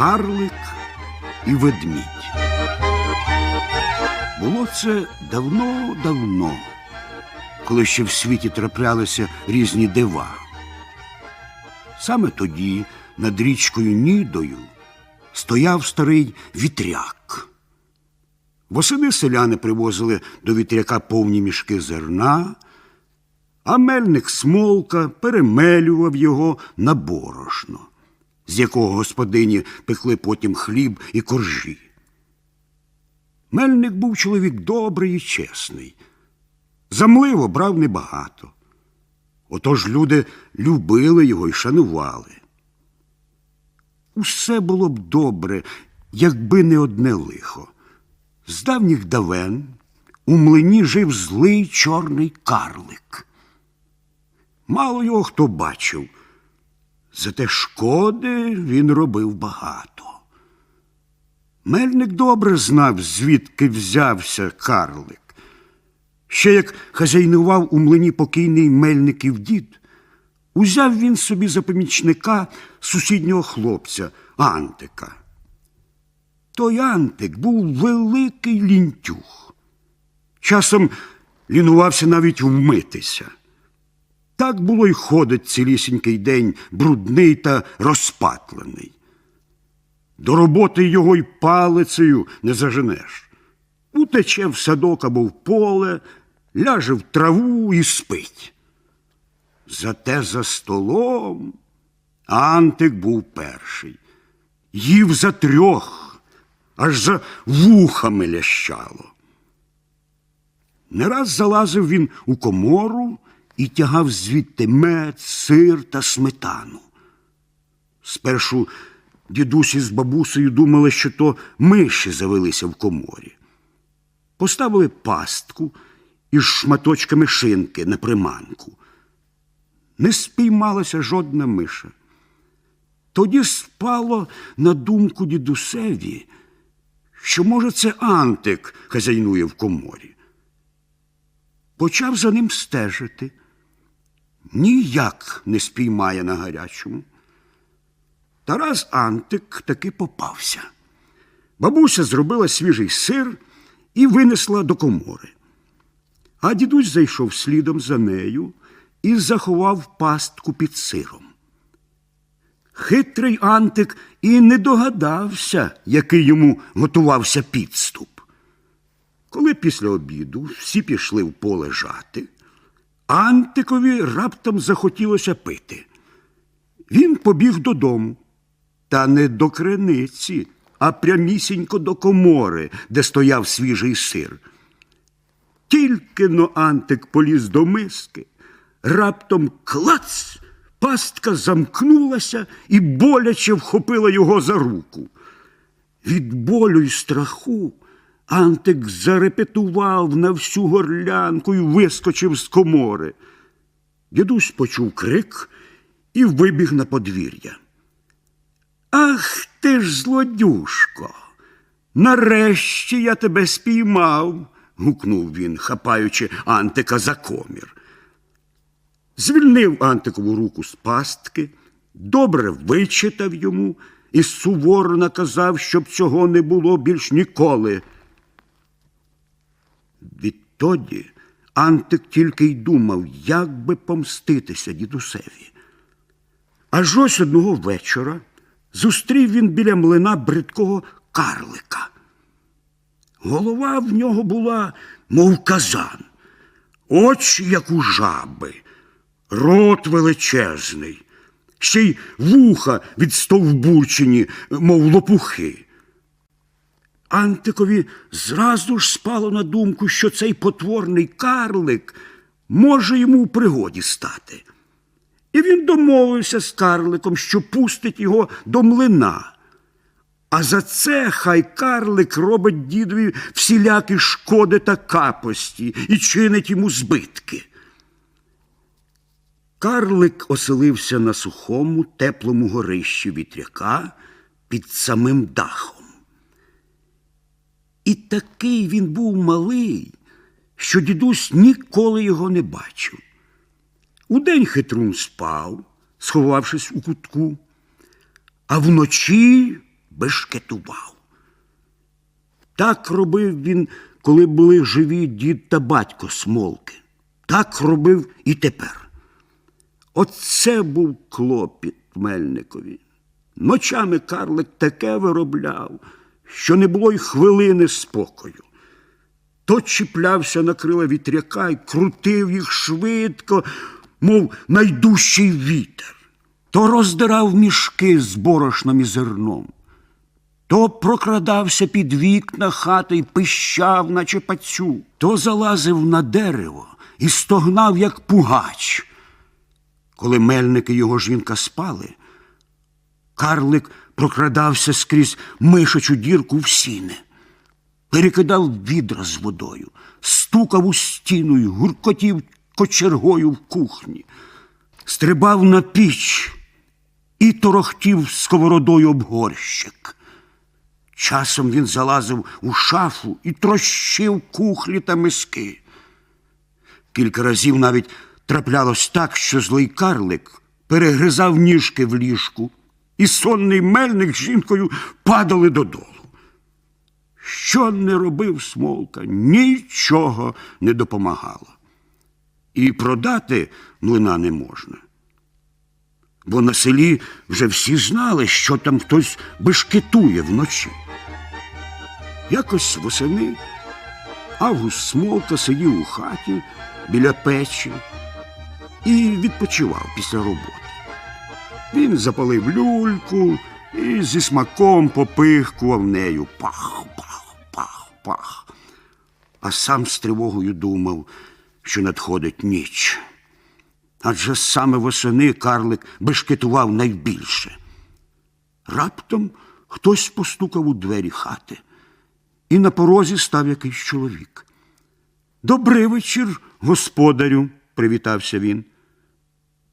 Карлик і ведмідь. Було це давно-давно, коли ще в світі траплялися різні дива. Саме тоді над річкою Нідою стояв старий вітряк. Восени селяни привозили до вітряка повні мішки зерна, а мельник смолка перемелював його на борошно, з якого господині пекли потім хліб і коржі. Мельник був чоловік добрий і чесний. Замливо брав небагато. Отож люди любили його і шанували. Усе було б добре, якби не одне лихо. З давніх давен у млині жив злий чорний карлик. Мало його хто бачив, зате шкоди він робив багато. Мельник добре знав, звідки взявся карлик. Ще як хазяйнував у млині покійний мельників дід, узяв він собі за помічника сусіднього хлопця Антика. Той Антик був великий лінтюх. Часом лінувався навіть вмитися. Так було й ходить цілісінький день, брудний та розпатлений. До роботи його й палицею не заженеш. Утече в садок або в поле, ляже в траву і спить. Зате за столом Антик був перший. Їв за трьох, аж за вухами лящало. Не раз залазив він у комору і тягав звідти мед, сир та сметану. Спершу дідусі з бабусею думали, що то миші завелися в коморі. Поставили пастку із шматочками шинки на приманку. Не спіймалася жодна миша. Тоді спало на думку дідусеві, що, може, це Антик хазяйнує в коморі. Почав за ним стежити. Ніяк не спіймає на гарячому. Тарас Антик таки попався. Бабуся зробила свіжий сир і винесла до комори. А дідусь зайшов слідом за нею і заховав пастку під сиром. Хитрий Антик і не догадався, який йому готувався підступ. Коли після обіду всі пішли в поле жати, Антикові раптом захотілося пити. Він побіг додому, та не до криниці, а прямісінько до комори, де стояв свіжий сир. Тільки но Антик поліз до миски, раптом клац, пастка замкнулася і боляче вхопила його за руку. Від болю й страху Антик зарепетував на всю горлянку і вискочив з комори. Дідусь почув крик і вибіг на подвір'я. Ах ти ж, злодюшко! Нарешті я тебе спіймав, гукнув він, хапаючи Антика за комір. Звільнив Антикову руку з пастки, добре вичитав йому і суворо наказав, щоб цього не було більш ніколи. Відтоді Антик тільки й думав, як би помститися дідусеві. Аж ось одного вечора зустрів він біля млина бридкого карлика. Голова в нього була, мов казан, очі, як у жаби, рот величезний, ще й вуха відстовбурчені, мов лопухи. Антикові зразу ж спало на думку, що цей потворний карлик може йому в пригоді стати. І він домовився з карликом, що пустить його до млина. А за це хай карлик робить дідові всілякі шкоди та капості і чинить йому збитки. Карлик оселився на сухому, теплому горищі вітряка під самим дахом. І такий він був малий, що дідусь ніколи його не бачив. Удень хитрун спав, сховавшись у кутку, а вночі бешкетував. Так робив він, коли були живі дід та батько смолки. Так робив і тепер. Оце був клопіт Мельникові. Ночами карлик таке виробляв, що не було й хвилини спокою. То чіплявся на крила вітряка і крутив їх швидко, мов найдужчий вітер, то роздирав мішки з борошном і зерном, то прокрадався під вікна хати й пищав, наче пацю, то залазив на дерево і стогнав, як пугач. Коли мельник і його жінка спали, карлик прокрадався скрізь мишачу дірку в сіни, перекидав відра з водою, стукав у стіну й гуркотів кочергою в кухні, стрибав на піч і торохтів сковородою об горщик. Часом він залазив у шафу і трощив кухлі та миски. Кілька разів навіть траплялось так, що злий карлик перегризав ніжки в ліжку, і сонний мельник з жінкою падали додолу. Що не робив смолка, нічого не допомагало. І продати млина не можна. Бо на селі вже всі знали, що там хтось бешкетує вночі. Якось восени Август Смолка сидів у хаті біля печі і відпочивав після роботи. Він запалив люльку і зі смаком попихкував нею пах, пах, пах, пах. А сам з тривогою думав, що надходить ніч. Адже саме восени карлик бешкетував найбільше. Раптом хтось постукав у двері хати, і на порозі став якийсь чоловік. Добрий вечір, господарю, привітався він.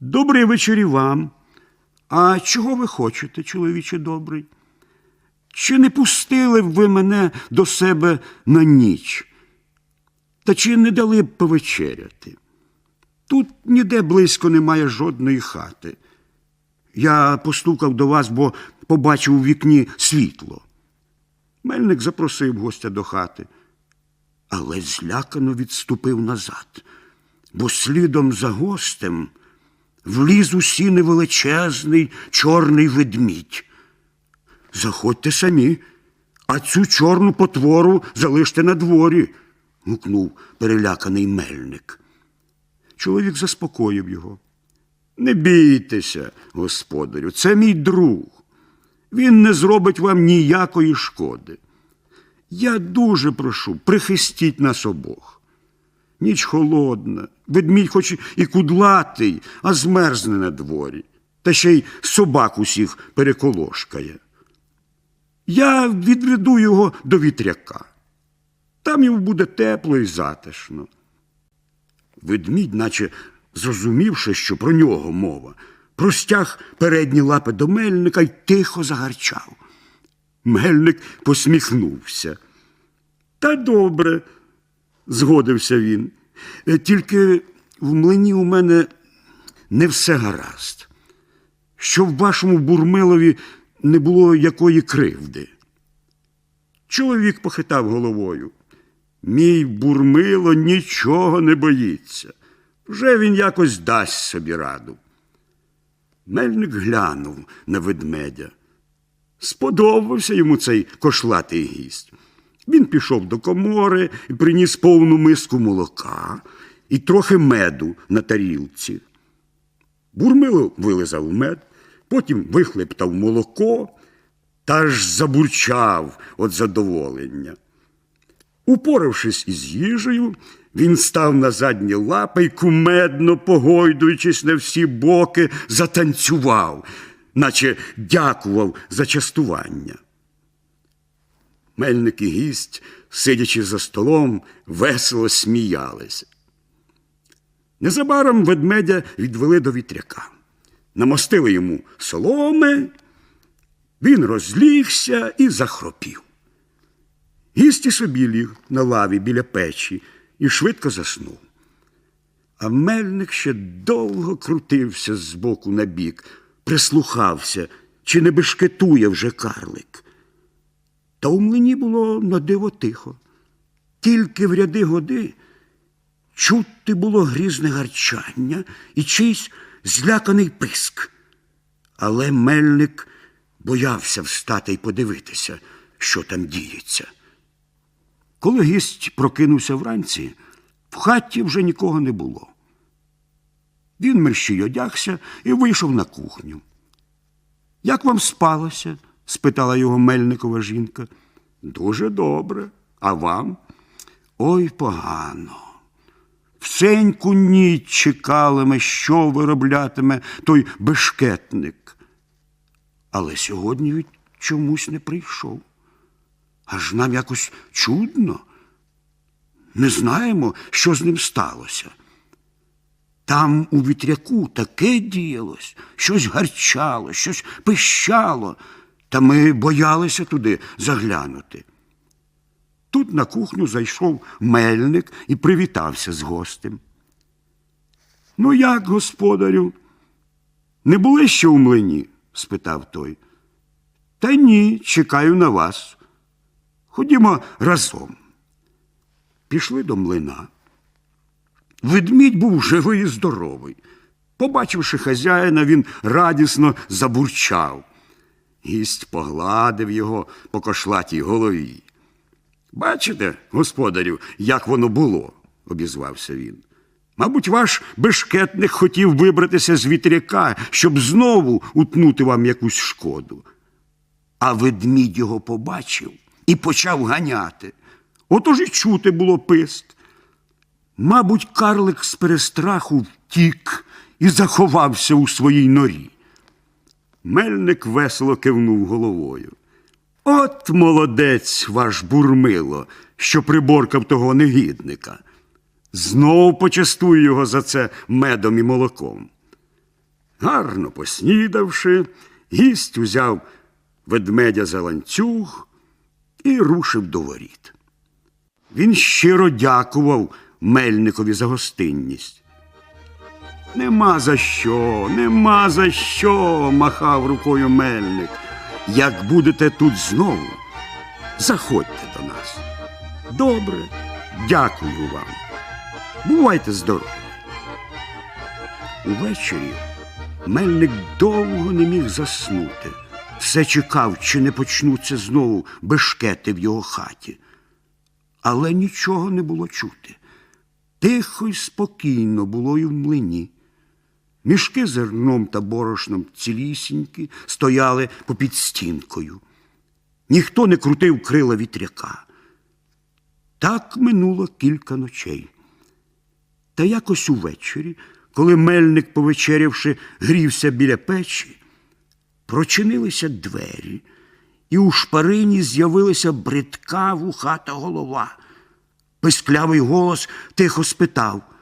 Добрий вечір і вам. А чого ви хочете, чоловіче добрий? Чи не пустили б ви мене до себе на ніч? Та чи не дали б повечеряти? Тут ніде близько немає жодної хати. Я постукав до вас, бо побачив у вікні світло. Мельник запросив гостя до хати, але злякано відступив назад, бо слідом за гостем вліз у сіни величезний чорний ведмідь. Заходьте самі, а цю чорну потвору залиште на дворі, гукнув переляканий мельник. Чоловік заспокоїв його. Не бійтеся, господарю, це мій друг. Він не зробить вам ніякої шкоди. Я дуже прошу, прихистіть нас обох. Ніч холодна, ведмідь хоч і кудлатий, а змерзне на дворі, та ще й собак усіх переколошкає. Я відведу його до вітряка. Там йому буде тепло і затишно. Ведмідь, наче зрозумівши, що про нього мова, простяг передні лапи до мельника й тихо загарчав. Мельник посміхнувся. Та добре, згодився він. «Е, Тільки в млині у мене не все гаразд. Що в вашому бурмилові не було якої кривди. Чоловік похитав головою. Мій бурмило нічого не боїться. Вже він якось дасть собі раду. Мельник глянув на ведмедя. Сподобався йому цей кошлатий гість. Він пішов до комори і приніс повну миску молока і трохи меду на тарілці. Бурмило вилизав мед, потім вихлептав молоко та аж забурчав від задоволення. Упоравшись із їжею, він став на задні лапи й кумедно, погойдуючись на всі боки, затанцював, наче дякував за частування. Мельник і гість, сидячи за столом, весело сміялися. Незабаром ведмедя відвели до вітряка. Намостили йому соломи, він розлігся і захропів. Гість і собі ліг на лаві біля печі і швидко заснув. А мельник ще довго крутився з боку на бік, прислухався, чи не бешкетує вже карлик. Та у млині було на диво тихо. Тільки в ряди годи чути було грізне гарчання і чийсь зляканий писк. Але мельник боявся встати і подивитися, що там діється. Коли гість прокинувся вранці, в хаті вже нікого не було. Він мерщій одягся і вийшов на кухню. Як вам спалося? Спитала його мельникова жінка. Дуже добре. А вам? Ой, погано. Всеньку ніч чекалиме, що вироблятиме той бешкетник. Але сьогодні він чомусь не прийшов. Аж нам якось чудно. Не знаємо, що з ним сталося. Там у вітряку таке діялось, щось гарчало, щось пищало, та ми боялися туди заглянути. Тут на кухню зайшов мельник і привітався з гостем. Ну, як, господарю? Не були ще у млині? спитав той. Та ні, чекаю на вас. Ходімо разом. Пішли до млина. Ведмідь був живий і здоровий. Побачивши хазяїна, він радісно забурчав. Гість погладив його по кошлатій голові. Бачите, господарю, як воно було, обізвався він. Мабуть, ваш бешкетник хотів вибратися з вітряка, щоб знову утнути вам якусь шкоду. А ведмідь його побачив і почав ганяти. Отож і чути було писк. Мабуть, карлик з перестраху втік і заховався у своїй норі. Мельник весело кивнув головою. От молодець ваш бурмило, що приборкав того негідника. Знов почастую його за це медом і молоком. Гарно поснідавши, гість узяв ведмедя за ланцюг і рушив до воріт. Він щиро дякував мельникові за гостинність. Нема за що, нема за що, махав рукою мельник. Як будете тут знову, заходьте до нас. Добре, дякую вам. Бувайте здорові. Увечері мельник довго не міг заснути. Все чекав, чи не почнуться знову бешкети в його хаті. Але нічого не було чути. Тихо й спокійно було й в млині. Мішки з зерном та борошном цілісінькі стояли попід стінкою. Ніхто не крутив крила вітряка. Так минуло кілька ночей. Та якось увечері, коли мельник, повечерявши, грівся біля печі, прочинилися двері, і у шпарині з'явилася бридка вухата голова. Писклявий голос тихо спитав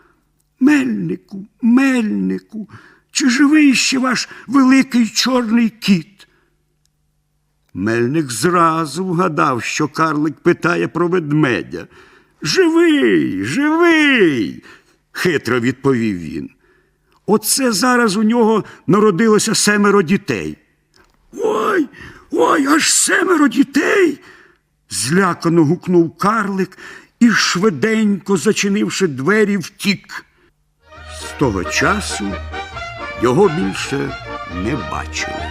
Мельнику, мельнику, чи живий ще ваш великий чорний кіт? Мельник зразу вгадав, що карлик питає про ведмедя. Живий, живий, хитро відповів він. Оце зараз у нього народилося семеро дітей. Ой, ой, аж семеро дітей. злякано гукнув карлик і, швиденько зачинивши двері, втік. Того часу його більше не бачили.